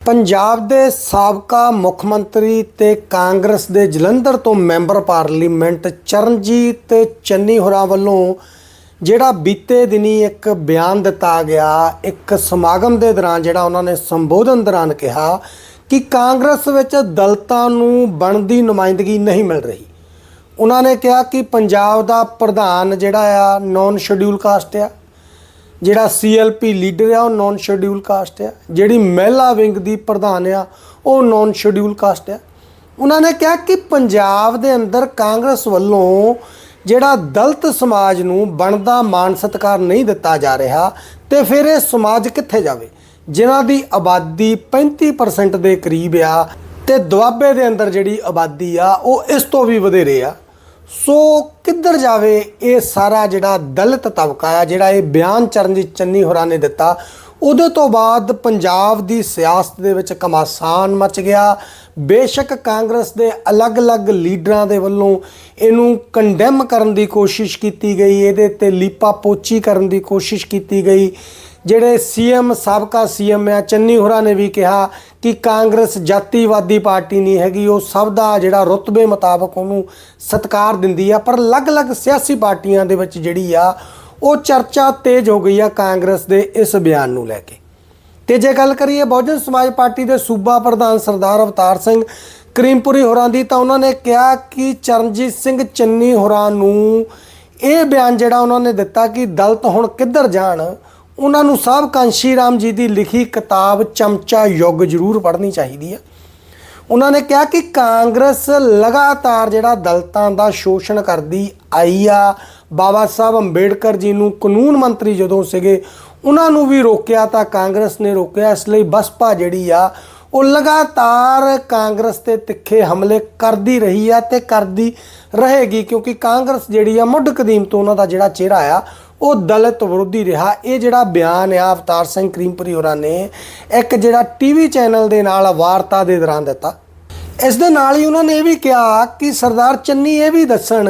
ਪੰਜਾਬ ਦੇ ਸਾਬਕਾ ਮੁੱਖ ਮੰਤਰੀ ਤੇ ਕਾਂਗਰਸ ਦੇ ਜਲੰਧਰ ਤੋਂ ਮੈਂਬਰ ਪਾਰਲੀਮੈਂਟ ਚਰਨਜੀਤ ਚੰਨੀ ਹੋਰਾਂ ਵੱਲੋਂ ਜਿਹੜਾ ਬੀਤੇ ਦਿਨੀ ਇੱਕ ਬਿਆਨ ਦਿੱਤਾ ਗਿਆ, ਇੱਕ ਸਮਾਗਮ ਦੇ ਦੌਰਾਨ ਜਿਹੜਾ ਉਹਨਾਂ ਨੇ ਸੰਬੋਧਨ ਦੌਰਾਨ ਕਿਹਾ ਕਿ ਕਾਂਗਰਸ ਵਿੱਚ ਦਲਤਾਂ ਨੂੰ ਬਣਦੀ ਨੁਮਾਇੰਦਗੀ ਨਹੀਂ ਮਿਲ ਰਹੀ। ਉਹਨਾਂ ਨੇ ਕਿਹਾ ਕਿ ਪੰਜਾਬ ਦਾ ਪ੍ਰਧਾਨ ਜਿਹੜਾ ਆ ਨੌਨ ਸ਼ਡਿਊਲ ਕਾਸਟ ਆ। ਜਿਹੜਾ ਸੀਐਲਪੀ ਲੀਡਰ ਆ, ਉਹ ਨੌਨ ਸ਼ਡਿਊਲ ਕਾਸਟ ਆ। ਜਿਹੜੀ ਮਹਿਲਾ ਵਿੰਗ ਦੀ ਪ੍ਰਧਾਨ ਆ, ਉਹ ਨੌਨ ਸ਼ਡਿਊਲ ਕਾਸਟ ਆ। ਉਹਨਾਂ ਨੇ ਕਿਹਾ ਕਿ ਪੰਜਾਬ ਦੇ ਅੰਦਰ ਕਾਂਗਰਸ ਵੱਲੋਂ ਜਿਹੜਾ ਦਲਤ ਸਮਾਜ ਨੂੰ ਬਣਦਾ ਮਾਨ ਸਤਿਕਾਰ ਨਹੀਂ ਦਿੱਤਾ ਜਾ ਰਿਹਾ ਤੇ ਫਿਰ ਇਹ ਸਮਾਜ ਕਿੱਥੇ ਜਾਵੇ? ਜਿਨ੍ਹਾਂ ਦੀ ਆਬਾਦੀ 35% ਦੇ ਕਰੀਬ ਆ ਤੇ ਦੁਆਬੇ ਦੇ ਅੰਦਰ ਜਿਹੜੀ ਆਬਾਦੀ ਆ, ਉਹ ਇਸ ਤੋਂ ਵੀ ਵਧੇਰੇ ਆ। ਸੋ ਕਿੱਧਰ ਜਾਵੇ ਇਹ ਸਾਰਾ ਜਿਹੜਾ ਦਲਿਤ ਤਬਕਾ ਆ, ਜਿਹੜਾ ਇਹ ਬਿਆਨ ਚਰਨਜੀਤ ਚੰਨੀ ਹੋਰਾਂ ਨੇ ਦਿੱਤਾ ਉਹਦੇ ਤੋਂ ਬਾਅਦ ਪੰਜਾਬ ਦੀ ਸਿਆਸਤ ਦੇ ਵਿੱਚ ਕਮਾਸਾਨ ਮਚ ਗਿਆ। ਬੇਸ਼ੱਕ ਕਾਂਗਰਸ ਦੇ ਅਲੱਗ-ਅਲੱਗ ਲੀਡਰਾਂ ਦੇ ਵੱਲੋਂ ਇਹਨੂੰ ਕੰਡੈਮ ਕਰਨ ਦੀ ਕੋਸ਼ਿਸ਼ ਕੀਤੀ ਗਈ, ਇਹਦੇ ਤੇ ਲੀਪਾ ਪੋਚੀ ਕਰਨ ਦੀ ਕੋਸ਼ਿਸ਼ ਕੀਤੀ ਗਈ। ਜਿਹੜੇ ਸੀਐਮ, ਸਾਬਕਾ ਸੀਐਮ ਆ, ਚੰਨੀ ਹੋਰਾਂ ਨੇ ਵੀ ਕਿਹਾ ਕਿ ਕਾਂਗਰਸ ਜਾਤੀਵਾਦੀ ਪਾਰਟੀ ਨਹੀਂ ਹੈਗੀ, ਉਹ ਸਭ ਦਾ ਜਿਹੜਾ ਰੁਤਬੇ ਮੁਤਾਬਕ ਉਹਨੂੰ ਸਤਿਕਾਰ ਦਿੰਦੀ ਆ। ਪਰ ਅਲੱਗ-ਅਲੱਗ ਸਿਆਸੀ ਪਾਰਟੀਆਂ ਦੇ ਵਿੱਚ ਜਿਹੜੀ ਆ ਉਹ ਚਰਚਾ ਤੇਜ਼ ਹੋ ਗਈ ਆ ਕਾਂਗਰਸ ਦੇ ਇਸ ਬਿਆਨ ਨੂੰ ਲੈ ਕੇ। ਤੇ ਜੇ ਗੱਲ ਕਰੀਏ ਬਹੁਜਨ ਸਮਾਜ ਪਾਰਟੀ ਦੇ ਸੂਬਾ ਪ੍ਰਧਾਨ ਸਰਦਾਰ ਅਵਤਾਰ ਸਿੰਘ ਕਰੀਮਪੁਰੀ ਹੋਰਾਂ ਦੀ, ਤਾਂ ਉਹਨਾਂ ਨੇ ਕਿਹਾ ਕਿ ਚਰਨਜੀਤ ਸਿੰਘ ਚੰਨੀ ਹੋਰਾਂ ਨੂੰ ਇਹ ਬਿਆਨ ਜਿਹੜਾ ਉਹਨਾਂ ਨੇ ਦਿੱਤਾ ਕਿ ਦਲਤ ਹੁਣ ਕਿੱਧਰ ਜਾਣ, ਉਹਨਾਂ ਨੂੰ ਸਾਹਿਬ ਕਾਂਸ਼ੀ ਰਾਮ ਜੀ ਦੀ ਲਿਖੀ ਕਿਤਾਬ ਚਮਚਾ ਯੁੱਗ ਜ਼ਰੂਰ ਪੜ੍ਹਨੀ ਚਾਹੀਦੀ ਹੈ ਉਹਨਾਂ ਨੇ ਕਿਹਾ ਕਿ ਕਾਂਗਰਸ ਲਗਾਤਾਰ ਜਿਹੜਾ ਦਲਤਾਂ ਦਾ ਸ਼ੋਸ਼ਣ ਕਰਦੀ ਆਈ ਆ, ਬਾਬਾ ਸਾਹਿਬ ਅੰਬੇਡਕਰ ਜੀ ਨੂੰ ਕਾਨੂੰਨ ਮੰਤਰੀ ਜਦੋਂ ਸੀਗੇ, ਉਹਨਾਂ ਨੂੰ ਵੀ ਰੋਕਿਆ ਤਾਂ ਕਾਂਗਰਸ ਨੇ ਰੋਕਿਆ, ਇਸ ਲਈ ਬਸਪਾ ਜਿਹੜੀ ਆ, ਉਹ ਲਗਾਤਾਰ ਕਾਂਗਰਸ ਤੇ ਤਿੱਖੇ ਹਮਲੇ ਕਰਦੀ ਰਹੀ ਆ ਤੇ ਕਰਦੀ ਰਹੇਗੀ ਕਿਉਂਕਿ ਕਾਂਗਰਸ ਜਿਹੜੀ ਆ ਮੁੱਢ ਕਦੀਮ ਤੋਂ ਉਹਨਾਂ ਦਾ ਜਿਹੜਾ ਚਿਹਰਾ ਆ ਉਹ ਦਲਿਤ ਵਿਰੋਧੀ ਰਿਹਾ। ਇਹ ਜਿਹੜਾ ਬਿਆਨ ਆ, ਅਵਤਾਰ ਸਿੰਘ ਕਰੀਮਪੁਰੀ ਹੋਰਾਂ ਨੇ ਇੱਕ ਜਿਹੜਾ ਟੀਵੀ ਚੈਨਲ ਦੇ ਨਾਲ ਵਾਰਤਾ ਦੇ ਦੌਰਾਨ ਦਿੱਤਾ। ਇਸ ਦੇ ਨਾਲ ਹੀ ਉਹਨਾਂ ਨੇ ਇਹ ਵੀ ਕਿਹਾ ਕਿ ਸਰਦਾਰ ਚੰਨੀ ਇਹ ਵੀ ਦੱਸਣ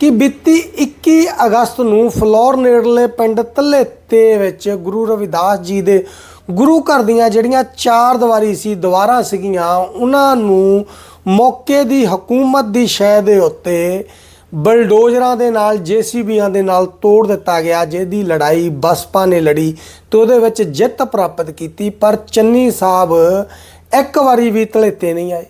ਕਿ ਬੀਤੀ 21 ਅਗਸਤ ਨੂੰ ਫਲੋਰ ਨੇੜਲੇ ਪਿੰਡ ਤੱਲੇਤੇ ਵਿੱਚ ਗੁਰੂ ਰਵਿਦਾਸ ਜੀ ਦੇ ਗੁਰੂ ਘਰ ਦੀਆਂ ਜਿਹੜੀਆਂ ਚਾਰ ਦੀਵਾਰੀ ਸੀ, ਦੀਵਾਰਾਂ ਸੀਗੀਆਂ, ਉਹਨਾਂ ਨੂੰ ਮੌਕੇ ਦੀ ਹਕੂਮਤ ਦੀ ਸ਼ੈ ਦੇ ਉੱਤੇ ਬਲਡੋਜ਼ਰਾਂ ਦੇ ਨਾਲ, ਜੀਸੀਬੀਆਂ ਦੇ ਨਾਲ ਤੋੜ ਦਿੱਤਾ ਗਿਆ, ਜਿਹਦੀ ਲੜਾਈ ਬਸਪਾ ਨੇ ਲੜੀ ਤੇ ਉਹਦੇ ਵਿੱਚ ਜਿੱਤ ਪ੍ਰਾਪਤ ਕੀਤੀ, ਪਰ ਚੰਨੀ ਸਾਹਿਬ ਇੱਕ ਵਾਰੀ ਵੀ ਤਲੇਤੇ ਨਹੀਂ ਆਏ।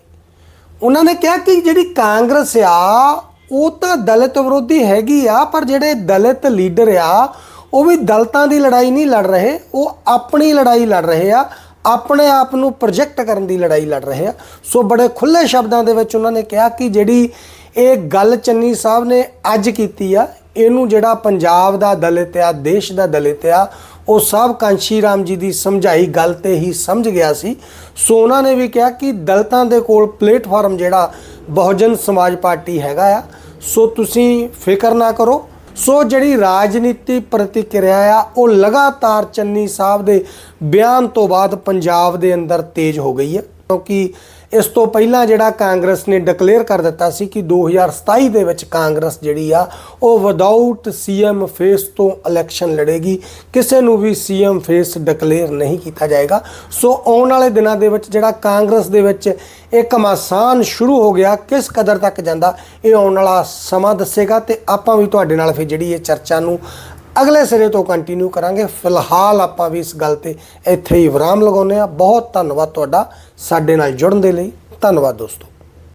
ਉਹਨਾਂ ਨੇ ਕਿਹਾ ਕਿ ਜਿਹੜੀ ਕਾਂਗਰਸ ਆ, ਉਹ ਤਾਂ ਦਲਿਤ ਵਿਰੋਧੀ ਹੈਗੀ ਆ, ਪਰ ਜਿਹੜੇ ਦਲਿਤ ਲੀਡਰ ਆ, ਉਹ ਵੀ ਦਲਤਾਂ ਦੀ ਲੜਾਈ ਨਹੀਂ ਲੜ ਰਹੇ, ਉਹ ਆਪਣੀ ਲੜਾਈ ਲੜ ਰਹੇ ਆ। ਆਪਣੇ ਆਪ ਨੂੰ ਪ੍ਰੋਜੈਕਟ ਕਰਨ ਦੀ ਲੜਾਈ ਲੜ ਰਹੇ ਆ। ਸੋ ਬੜੇ ਖੁੱਲੇ ਸ਼ਬਦਾਂ ਦੇ ਵਿੱਚ ਉਹਨਾਂ ਨੇ ਕਿਹਾ ਕਿ ਜਿਹੜੀ ਇਹ ਗੱਲ ਚੰਨੀ ਸਾਹਿਬ ਨੇ ਅੱਜ ਕੀਤੀ ਆ, ਇਹਨੂੰ ਜਿਹੜਾ ਪੰਜਾਬ ਦਾ ਦਲਿਤ ਆ, ਦੇਸ਼ ਦਾ ਦਲਿਤ ਆ, ਉਹ ਸਭ ਕਾਂਸ਼ੀ ਰਾਮ ਜੀ ਦੀ ਸਮਝਾਈ ਗੱਲ ਤੇ ਹੀ ਸਮਝ ਗਿਆ ਸੀ। ਸੋ ਉਹਨਾਂ ਨੇ ਵੀ ਕਿਹਾ ਕਿ ਦਲਿਤਾਂ ਦੇ ਕੋਲ ਪਲੇਟਫਾਰਮ ਜਿਹੜਾ ਬਹੁਜਨ ਸਮਾਜ ਪਾਰਟੀ ਹੈਗਾ ਆ। ਸੋ ਤੁਸੀਂ ਫਿਕਰ ਨਾ ਕਰੋ ਸੋ ਜਿਹੜੀ ਰਾਜਨੀਤੀ ਪ੍ਰਤੀਕਿਰਿਆ ਆ, ਉਹ ਲਗਾਤਾਰ ਚੰਨੀ ਸਾਹਿਬ ਦੇ ਬਿਆਨ ਤੋਂ ਬਾਅਦ ਪੰਜਾਬ ਦੇ ਅੰਦਰ ਤੇਜ਼ ਹੋ ਗਈ ਹੈ। ਕਿਉਂਕਿ ਇਸ ਤੋਂ ਪਹਿਲਾਂ ਜਿਹੜਾ ਕਾਂਗਰਸ ਨੇ ਡਿਕਲੇਅਰ ਕਰ ਦਿੱਤਾ ਸੀ ਕਿ 2027 ਦੇ ਵਿੱਚ ਕਾਂਗਰਸ ਜਿਹੜੀ ਆ, ਉਹ ਵਿਦਆਊਟ ਸੀਐਮ ਫੇਸ ਤੋਂ ਇਲੈਕਸ਼ਨ ਲੜੇਗੀ। ਕਿਸੇ ਨੂੰ ਵੀ ਸੀਐਮ ਫੇਸ ਡਿਕਲੇਅਰ ਨਹੀਂ ਕੀਤਾ ਜਾਏਗਾ। ਸੋ ਆਉਣ ਵਾਲੇ ਦਿਨਾਂ ਦੇ ਵਿੱਚ ਜਿਹੜਾ ਕਾਂਗਰਸ ਦੇ ਵਿੱਚ ਇਹ ਘਮਾਸਾਨ ਸ਼ੁਰੂ ਹੋ ਗਿਆ, ਕਿਸ ਕਦਰ ਤੱਕ ਜਾਂਦਾ, ਇਹ ਆਉਣ ਵਾਲਾ ਸਮਾਂ ਦੱਸੇਗਾ ਤੇ ਆਪਾਂ ਵੀ ਤੁਹਾਡੇ ਨਾਲ ਫਿਰ ਜਿਹੜੀ ਇਹ ਚਰਚਾ ਨੂੰ ਅਗਲੇ ਸਿਰੇ ਤੋਂ ਕੰਟੀਨਿਊ ਕਰਾਂਗੇ। ਫਿਲਹਾਲ ਆਪਾਂ ਵੀ ਇਸ ਗੱਲ ਤੇ ਇੱਥੇ ਹੀ ਵਿਰਾਮ ਲਗਾਉਂਦੇ ਆ ਬਹੁਤ ਧੰਨਵਾਦ ਤੁਹਾਡਾ ਸਾਡੇ ਨਾਲ ਜੁੜਨ ਦੇ ਲਈ। ਧੰਨਵਾਦ ਦੋਸਤੋ।